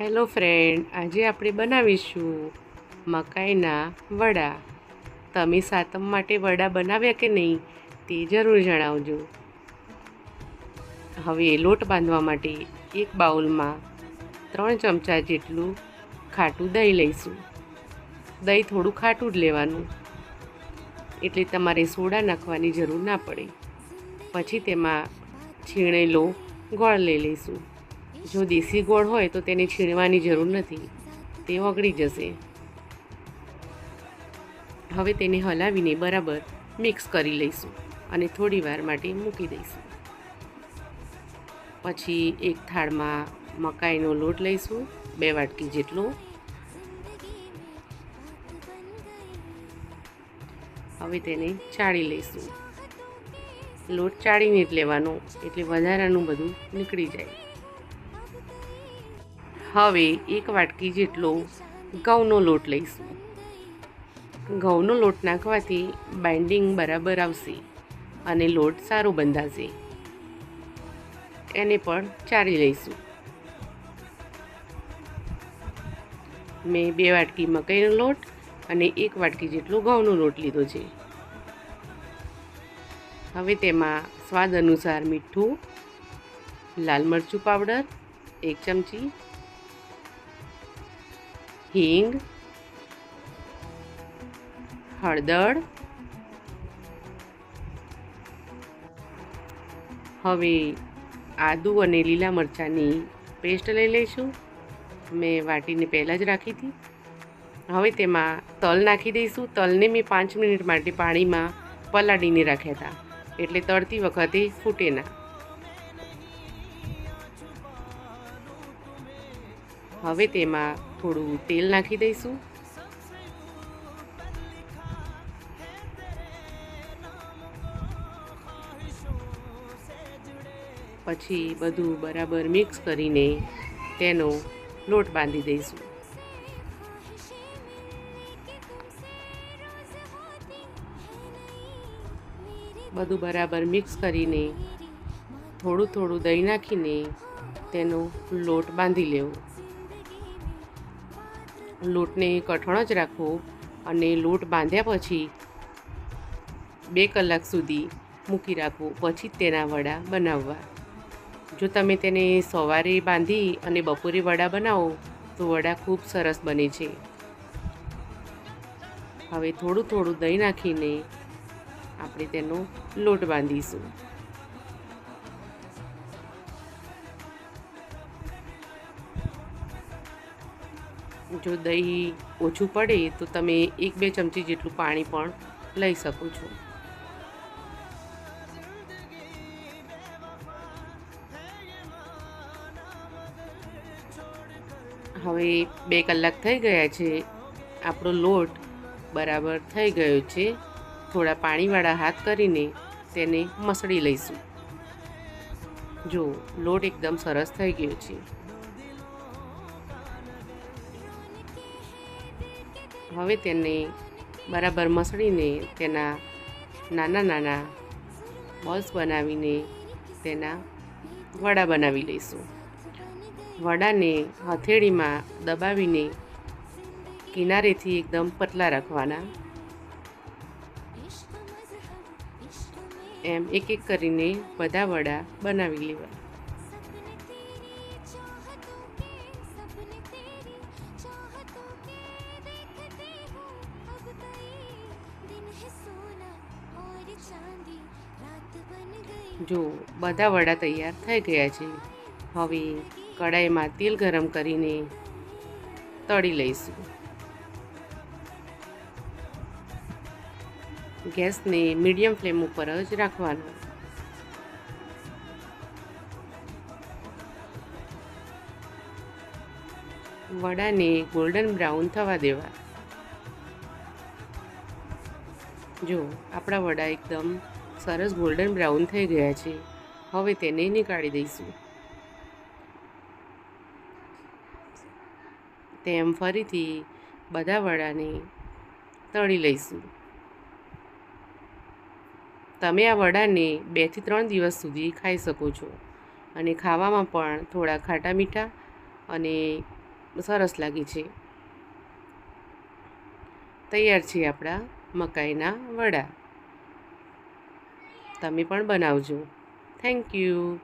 Hello friend આજે આપણે બનાવીશું મકાઈના વડા. તમે સાતમ માટે વડા બનાવ્યા કે નહીં, તે જરૂર જણાવજો. હવે લોટ બાંધવા માટે એક બાઉલમાં ત્રણ ચમચા જેટલું ખાટું દહીં લઈશું. દહીં થોડું ખાટું જ લેવાનું. એટલે તમારે સોડા નાખવાની જરૂર ના પડે. પછી તેમાં છીણેલો ગોળ લઈ લઈશું. જો દેશી ગોળ હોય તો તેને છીણવાની જરૂર નથી. તે ઓગળી જશે. હવે તેને હલાવીને બરાબર મિક્સ કરી લઈશું અને થોડી વાર માટે મૂકી દઈશું. પછી એક થાળમાં મકાઈનો લોટ લઈશું, બે વાટકી જેટલો. હવે તેને ચાળી લઈશું. લોટ ચાળીને જ લેવાનો, એટલે વધારાનું બધું નીકળી જાય. હવે એક વાટકી જેટલો ઘઉંનો લોટ લઈશું. ઘઉંનો લોટ નાખવાથી બાઇન્ડિંગ બરાબર આવશે અને લોટ સારો બંધાશે. એને પણ ચારી લઈશું. મેં બે વાટકી મકાઈનો લોટ અને એક વાટકી જેટલો ઘઉંનો લોટ લીધો છે. હવે તેમાં સ્વાદ અનુસાર મીઠું, લાલ મરચું પાવડર, એક ચમચી હિંગ, હળદર, હવે આદુ અને લીલા મરચાંની પેસ્ટ લઈ લઈશું. મેં વાટીને પહેલાં જ રાખી હતી. હવે તેમાં તલ નાખી દઈશું. તલને મેં પાંચ મિનિટ માટે પાણીમાં પલાળીને રાખ્યા હતા. એટલે તળતી વખતે ફૂટે ના. હવે તેમાં થોડું તેલ નાખી દઈશું. પછી બધું બરાબર મિક્સ કરીને તેનો લોટ બાંધી દઈશું. બધું બરાબર મિક્સ કરીને થોડું થોડું દહીં નાખીને તેનો લોટ બાંધી લેવો. લોટને કઠણ જ રાખવો અને લોટ બાંધ્યા પછી બે કલાક સુધી મૂકી રાખવો, પછી તેના વડા બનાવવા. જો તમે તેને સવારે બાંધી અને બપોરે વડા બનાવો, તો વડા ખૂબ સરસ બને છે. હવે થોડું થોડું દહીં નાખીને આપણે તેનો લોટ બાંધીશું. જો દહીં ઓછું પડે તો તમે એક બે ચમચી જેટલું પાણી પણ લઈ શકો છો. હવે બે કલાક થઈ ગયા છે. આપણો લોટ બરાબર થઈ ગયો છે. થોડા પાણીવાળા હાથ કરીને તેને મસળી લઈશું. જો લોટ એકદમ સરસ થઈ ગયો છે. હવે તેને બરાબર મસળીને તેના નાના નાના બોલ્સ બનાવીને તેના વડા બનાવી લઈશું. વડાને હથેળીમાં દબાવીને કિનારેથી એકદમ પતલા રાખવાના. એમ એક એક કરીને બધા વડા બનાવી લેવા. જો, બધા વડા તૈયાર થઈ ગયા છે. હવે કડાઈમાં તેલ ગરમ કરીને તળી લઈશું. ગેસને મીડિયમ ફ્લેમ ઉપર જ રાખવાનો. વડાને ગોલ્ડન બ્રાઉન થવા દેવા. જો, આપણા વડા એકદમ સરસ ગોલ્ડન બ્રાઉન થઈ ગયા છે. હવે તેને નીકાળી દઈશું. તેમ ફરીથી બધા વડાને તળી લઈશું. તમે આ વડાને બેથી ત્રણ દિવસ સુધી ખાઈ શકો છો અને ખાવામાં પણ થોડા ખાટા મીઠા અને સરસ લાગે છે. તૈયાર છે આપણા મકાઈના વડા. તમે પણ બનાવજો. Thank you